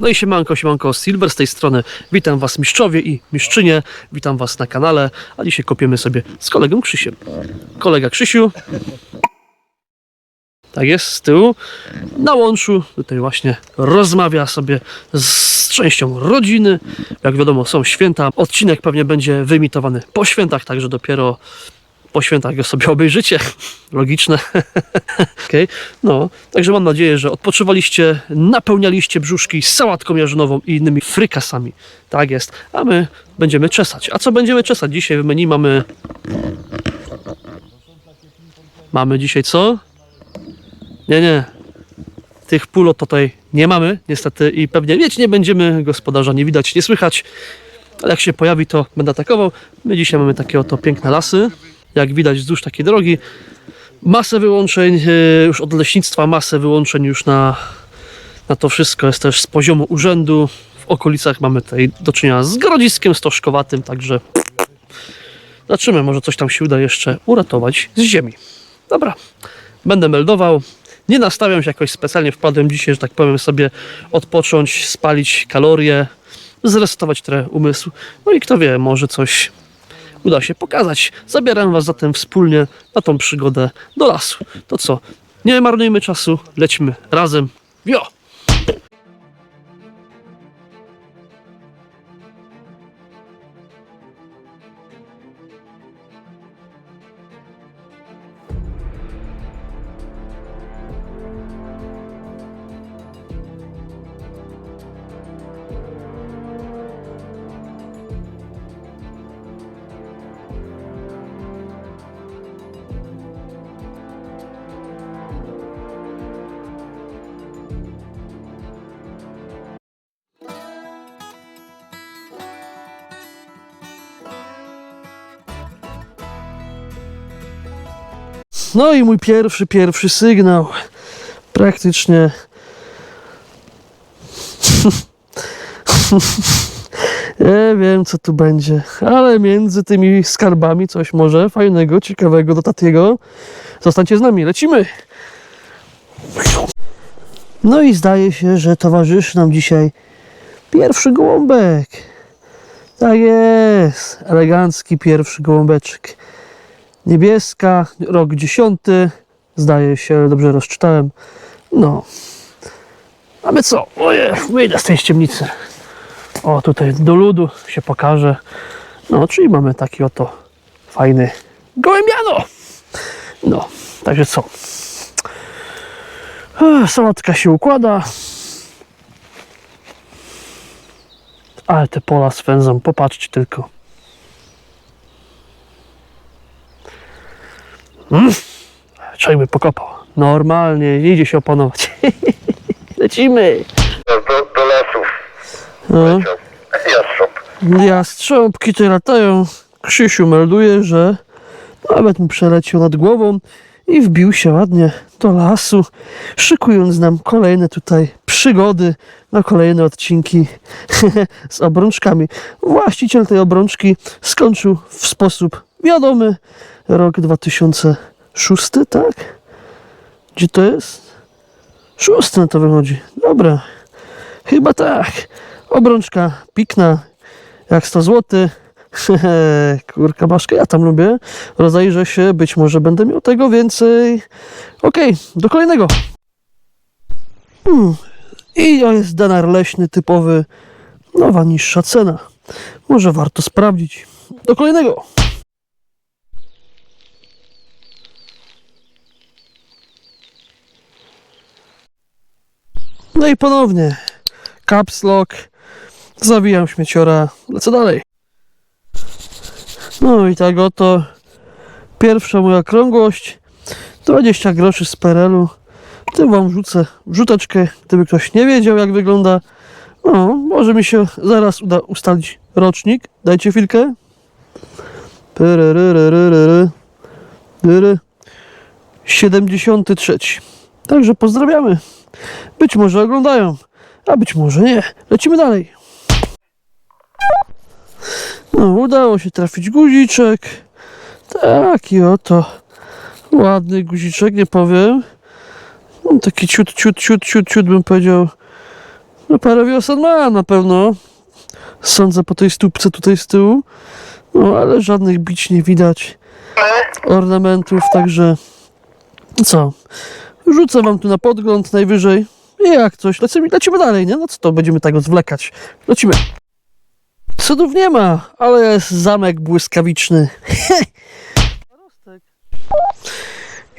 No i siemanko, siemanko, Silver z tej strony. Witam Was mistrzowie i mistrzynie. Witam Was na kanale, a dzisiaj kopiemy sobie z kolegą Krzysiem. Kolega Krzysiu. Tak jest, z tyłu. Na łączu tutaj właśnie rozmawia sobie z częścią rodziny. Jak wiadomo, są święta. Odcinek pewnie będzie wyemitowany po świętach, także dopiero po świętach go sobie obejrzycie. Logiczne. Okej. No, także mam nadzieję, że odpoczywaliście, napełnialiście brzuszki sałatką jarzynową i innymi frykasami. Tak jest. A my będziemy czesać. A co będziemy czesać? Dzisiaj w menu mamy... Mamy dzisiaj co? Nie, nie. Tych pól tutaj nie mamy, niestety, i pewnie mieć nie będziemy. Gospodarza nie widać, nie słychać. Ale jak się pojawi, to będę atakował. My dzisiaj mamy takie oto piękne lasy. Jak widać wzdłuż takiej drogi. Masę wyłączeń yy, już od leśnictwa, masę wyłączeń już na, na to wszystko jest też z poziomu urzędu. W okolicach mamy tutaj do czynienia z grodziskiem stożkowatym, także zobaczymy, może coś tam się uda jeszcze uratować z ziemi. Dobra, będę meldował. Nie nastawiam się jakoś specjalnie, wpadłem dzisiaj, że tak powiem sobie odpocząć, spalić kalorie, zresetować trochę umysł. No i kto wie, może coś uda się pokazać. Zabieram Was zatem wspólnie na tą przygodę do lasu. To co? Nie marnujmy czasu, lećmy razem. Jo! No i mój pierwszy, pierwszy sygnał. Praktycznie. Nie wiem, co tu będzie, ale między tymi skarbami coś może fajnego, ciekawego do Tatiego. Zostańcie z nami, lecimy! No i zdaje się, że towarzyszy nam dzisiaj pierwszy gołąbek. Tak jest, elegancki pierwszy gołąbeczek. Niebieska, rok dziesiąty, zdaje się, dobrze rozczytałem. No. A my co? Oje, wyjdę z tej ciemnicy. O, tutaj do ludu się pokaże. No, czyli mamy taki oto fajny gołębiano. No, także co? Sałatka się układa. Ale te pola swędzą, popatrzcie tylko. Mm. Człowiek by pokapał. Normalnie, nie idzie się opanować. Lecimy. do, do lasów No. leciał jastrząb. Jastrząbki te latają. Krzysiu melduje, że nawet mu przeleciał nad głową i wbił się ładnie do lasu, szykując nam kolejne tutaj przygody na kolejne odcinki z obrączkami. Właściciel tej obrączki skończył w sposób wiadomy rok 2006, tak? Gdzie to jest? Szósty na to wychodzi. Dobra. Chyba tak. Obrączka pikna jak 100 zł. Kurka baszka, ja tam lubię. Rozejrzę się, być może będę miał tego więcej. Okej, do kolejnego. Hmm. I to jest denar leśny typowy. Nowa, niższa cena. Może warto sprawdzić. Do kolejnego. No i ponownie. Caps lock. Zawijam śmieciora. Lecę dalej. No i tak oto pierwsza moja krągłość 20 groszy z PRL-u. Tym wam wrzucę wrzuteczkę, gdyby ktoś nie wiedział jak wygląda. No, może mi się zaraz uda ustalić rocznik. Dajcie chwilkę. Pyryryryryryry. Dyry. 73. Także pozdrawiamy. Być może oglądają, a być może nie. Lecimy dalej. No, udało się trafić guziczek. Taki oto ładny guziczek, nie powiem. No, taki ciut, ciut, ciut, ciut, ciut bym powiedział No parę wiosen ma na pewno. Sądzę po tej stópce tutaj z tyłu. No ale żadnych bić nie widać. Ornamentów, także co? Rzucę wam tu na podgląd najwyżej. I jak coś, lecimy, lecimy dalej, nie? No co to, będziemy tego zwlekać. Lecimy. Cudów nie ma, ale jest zamek błyskawiczny.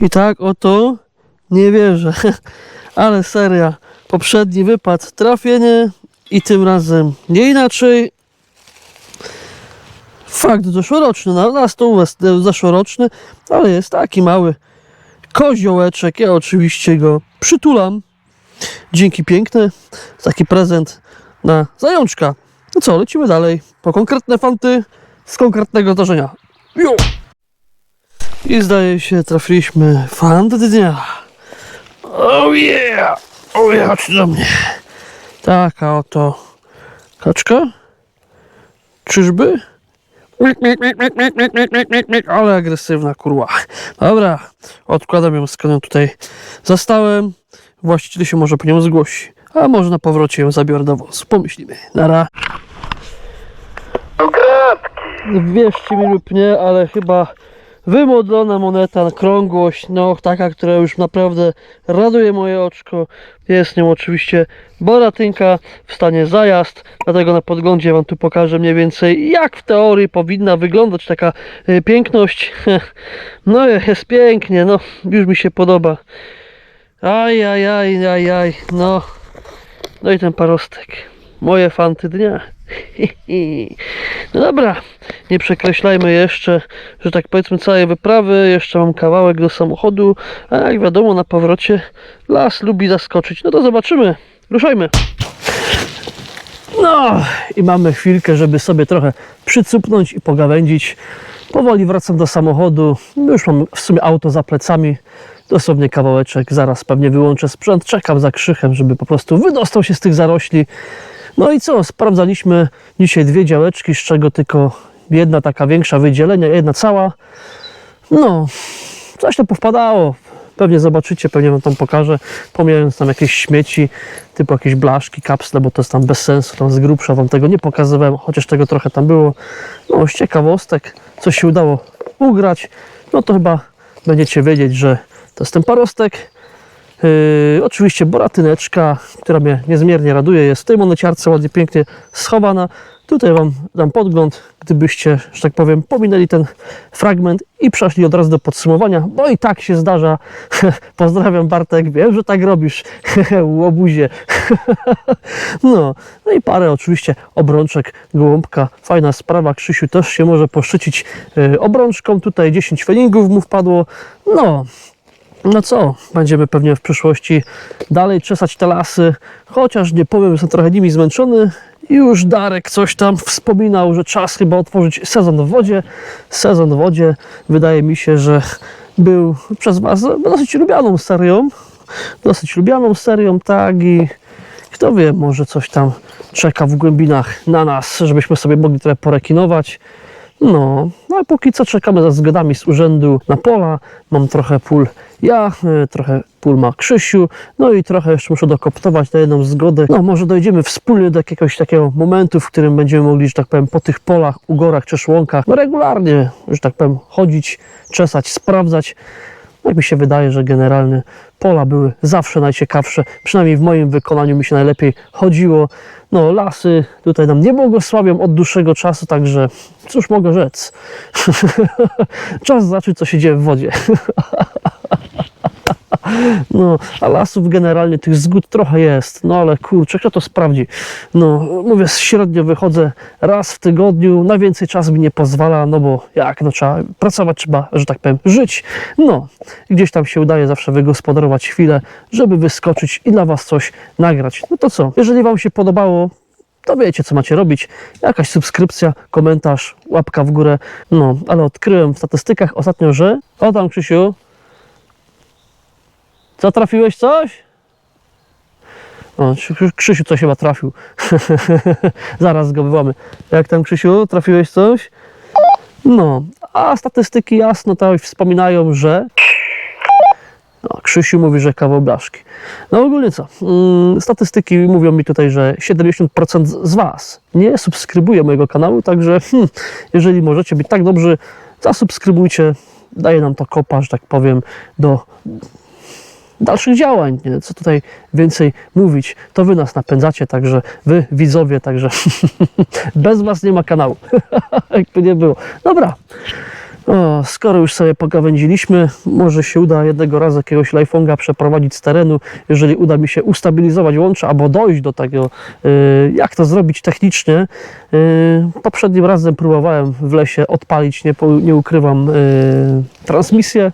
I tak oto nie wierzę. Ale seria. Poprzedni wypad trafienie i tym razem nie inaczej. Fakt zeszłoroczny, na, na stół zeszłoroczny, ale jest taki mały koziołeczek. Ja oczywiście go przytulam. Dzięki piękne. Taki prezent na zajączka. No co, lecimy dalej. Po konkretne fanty z konkretnego zdarzenia. Jo! I zdaje się, trafiliśmy fant dnia. Oh yeah! Oh yeah, chodź do mnie. Taka oto kaczka. Czyżby? Mik, mik, mik, mik, mik, mik, mik, mik, mik, mik. Ale agresywna kurwa. Dobra, odkładam ją skąd tutaj zastałem. Właściciel się może po nią zgłosi. A może na powrocie ją zabiorę do wozu. Pomyślimy. Nara. Kratki. Wierzcie mi lub nie, ale chyba wymodlona moneta krągłość, no taka, która już naprawdę raduje moje oczko. Jest nią oczywiście boratynka w stanie zajazd, dlatego na podglądzie Wam tu pokażę mniej więcej jak w teorii powinna wyglądać taka y, piękność. No jest pięknie, no już mi się podoba. Aj, aj, aj, aj, aj, no. No i ten parostek. Moje fanty dnia. No dobra, nie przekreślajmy jeszcze, że tak powiedzmy całej wyprawy. Jeszcze mam kawałek do samochodu, a jak wiadomo na powrocie las lubi zaskoczyć. No to zobaczymy. Ruszajmy. No i mamy chwilkę, żeby sobie trochę przycupnąć i pogawędzić. Powoli wracam do samochodu. Już mam w sumie auto za plecami. Dosłownie kawałeczek. Zaraz pewnie wyłączę sprzęt. Czekam za krzychem, żeby po prostu wydostał się z tych zarośli. No i co? Sprawdzaliśmy dzisiaj dwie działeczki, z czego tylko jedna taka większa wydzielenia, jedna cała. No, coś to powpadało. Pewnie zobaczycie, pewnie wam tam pokażę, pomijając tam jakieś śmieci, typu jakieś blaszki, kapsle, bo to jest tam bez sensu, tam z grubsza wam tego nie pokazywałem, chociaż tego trochę tam było. No, z ciekawostek, co się udało ugrać, no to chyba będziecie wiedzieć, że to jest ten parostek. Yy, oczywiście boratyneczka, która mnie niezmiernie raduje, jest w tej moneciarce ładnie, pięknie schowana. Tutaj Wam dam podgląd, gdybyście, że tak powiem, pominęli ten fragment i przeszli od razu do podsumowania, bo i tak się zdarza. Pozdrawiam Bartek, wiem, że tak robisz, łobuzie. no, no i parę oczywiście obrączek, gołąbka, fajna sprawa. Krzysiu też się może poszczycić yy, obrączką, tutaj 10 felingów mu wpadło. No, no co, będziemy pewnie w przyszłości dalej czesać te lasy, chociaż nie powiem, jestem trochę nimi zmęczony. Już Darek coś tam wspominał, że czas chyba otworzyć sezon w wodzie. Sezon w wodzie wydaje mi się, że był przez Was dosyć lubianą serią. Dosyć lubianą serią, tak i kto wie, może coś tam czeka w głębinach na nas, żebyśmy sobie mogli trochę porekinować. No, no a póki co czekamy za zgodami z urzędu na pola. Mam trochę pól ja, y, trochę pól ma Krzysiu, no i trochę jeszcze muszę dokoptować na jedną zgodę. No, może dojdziemy wspólnie do jakiegoś takiego momentu, w którym będziemy mogli, że tak powiem, po tych polach, ugorach czy szłonkach, no regularnie, że tak powiem, chodzić, czesać, sprawdzać. Jak mi się wydaje, że generalnie pola były zawsze najciekawsze, przynajmniej w moim wykonaniu mi się najlepiej chodziło. No, lasy tutaj nam nie błogosławią od dłuższego czasu, także cóż mogę rzec. Czas zobaczyć, co się dzieje w wodzie. No, a lasów generalnie tych zgód trochę jest, no ale kurczę, kto to sprawdzi? No, mówię, średnio wychodzę raz w tygodniu, na więcej czasu mi nie pozwala, no bo jak, no trzeba pracować, trzeba, że tak powiem, żyć. No, gdzieś tam się udaje zawsze wygospodarować chwilę, żeby wyskoczyć i dla Was coś nagrać. No to co, jeżeli Wam się podobało, to wiecie, co macie robić. Jakaś subskrypcja, komentarz, łapka w górę. No, ale odkryłem w statystykach ostatnio, że... O tam, Krzysiu, co, trafiłeś coś? O, Krzy- Krzysiu coś chyba trafił. Zaraz go wywołamy. Jak tam, Krzysiu, trafiłeś coś? No, a statystyki jasno tutaj wspominają, że... No, Krzysiu mówi, że kawał blaszki. No ogólnie co? Mm, statystyki mówią mi tutaj, że 70% z Was nie subskrybuje mojego kanału, także hmm, jeżeli możecie być tak dobrzy, zasubskrybujcie. Daje nam to kopa, że tak powiem, do dalszych działań. Nie? Co tutaj więcej mówić? To wy nas napędzacie, także wy widzowie, także bez was nie ma kanału. Jakby nie było. Dobra. O, skoro już sobie pogawędziliśmy, może się uda jednego razu jakiegoś live'onga przeprowadzić z terenu, jeżeli uda mi się ustabilizować łącze albo dojść do tego, y, jak to zrobić technicznie. Y, poprzednim razem próbowałem w lesie odpalić, nie, nie ukrywam, y, transmisję.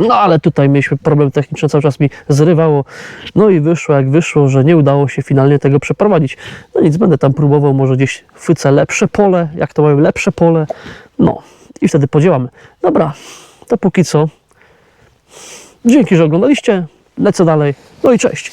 No ale tutaj mieliśmy problem techniczny, cały czas mi zrywało. No i wyszło jak wyszło, że nie udało się finalnie tego przeprowadzić. No nic, będę tam próbował, może gdzieś chwycę lepsze pole, jak to mają lepsze pole. No i wtedy podziałamy. Dobra, to póki co. Dzięki, że oglądaliście. Lecę dalej. No i cześć.